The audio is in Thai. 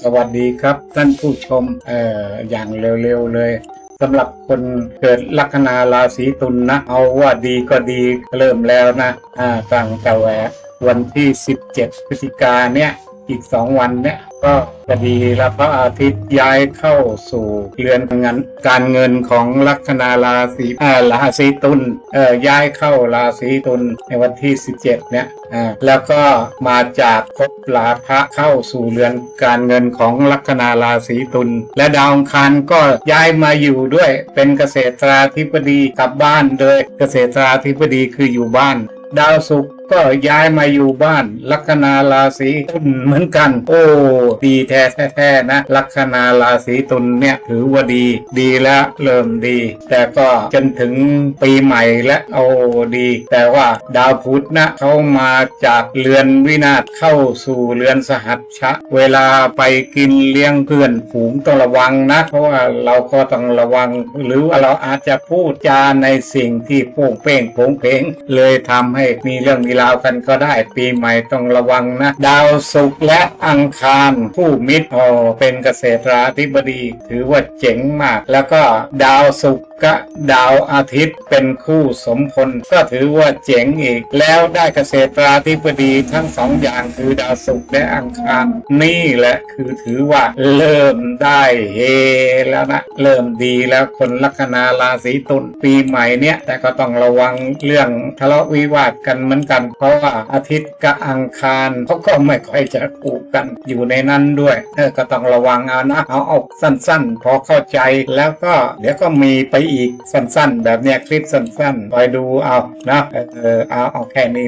สวัสดีครับท่านผู้ชมเอ่ออย่างเร็วๆเลยสำหรับคนเกิดลัคนาราศีตุลนะเอาว่าดีก็ดีเริ่มแล้วนะอ่าตั้งแต่แหววันที่ 17 พฤศจิกาเนี่ยอีกสองวันเนี่ย ก็จะดีแล้วพระอาทิตย์ย้ายเข้าสู่เรือนงานการเงินของลัคนาราศีอ่าราศีตุลเอ่อย้ายเข้าราศีตุลในวันที่ 17 เนี่ยอ่าแล้วก็มาจากภพลาภะเข้าสู่เรือนการเงินของลัคนาราศีตุลและดาวอังคารก็ย้ายมาอยู่ด้วยเป็นเกษตราธิบดีกลับบ้านโดยเกษตราธิบดีคืออยู่บ้าน ดาวศุกร์ ก็ย้ายมาอยู่บ้าน ลัคนาราศีตุลเหมือนกัน โอ้ดีแท้แท้ๆนะ ลัคนาราศีตุลเนี่ยถือว่าดี ดีแล้วเริ่มดี แต่ก็จนถึงปีใหม่และโอ้ดี แต่ว่าดาวพุธนะเขามาจากเรือนวินาศเข้าสู่เรือนสหัชชะ เวลาไปกินเลี้ยงเพื่อนฝูงต้องระวังนะ เพราะว่าเราก็ต้องระวัง หรือว่าเราอาจจะพูดจาในสิ่งที่โป่งเป้งโผงเพงเลยทำให้มีเรื่องมีราวกันก็ได้ปีใหม่ต้องระวังนะ ดาวศุกร์และอังคารผู้มิตรอ๋อเป็นเกษตราธิบดี ถือว่าเจ๋งมาก แล้วก็ดาวศุกร์ กับดาวอาทิตย์เป็นคู่สมพลก็ถือว่าเจ๋งอีก แล้วได้เกษตราธิบดีทั้งสองอย่างคือดาวศุกร์และอังคารนี่แหละคือถือว่าเริ่มได้เฮแล้วนะ เริ่มดีแล้วคนลัคนาราศีตุลปีใหม่เนี่ยแต่ก็ต้องระวังเรื่องทะเลาะวิวาทกันเหมือนกัน เพราะว่าอาทิตย์กับอังคารเขาก็ไม่ค่อยจะถูกกันอยู่ในนั้นด้วยเออก็ต้องระวังเอานะเอาเอาสั้นๆ พอเข้าใจแล้วก็เดี๋ยวก็มีไปอีกสั้นๆ แบบเนี้ยคลิปสั้นๆคอยดูเอานะเออเอาเอาแค่นี้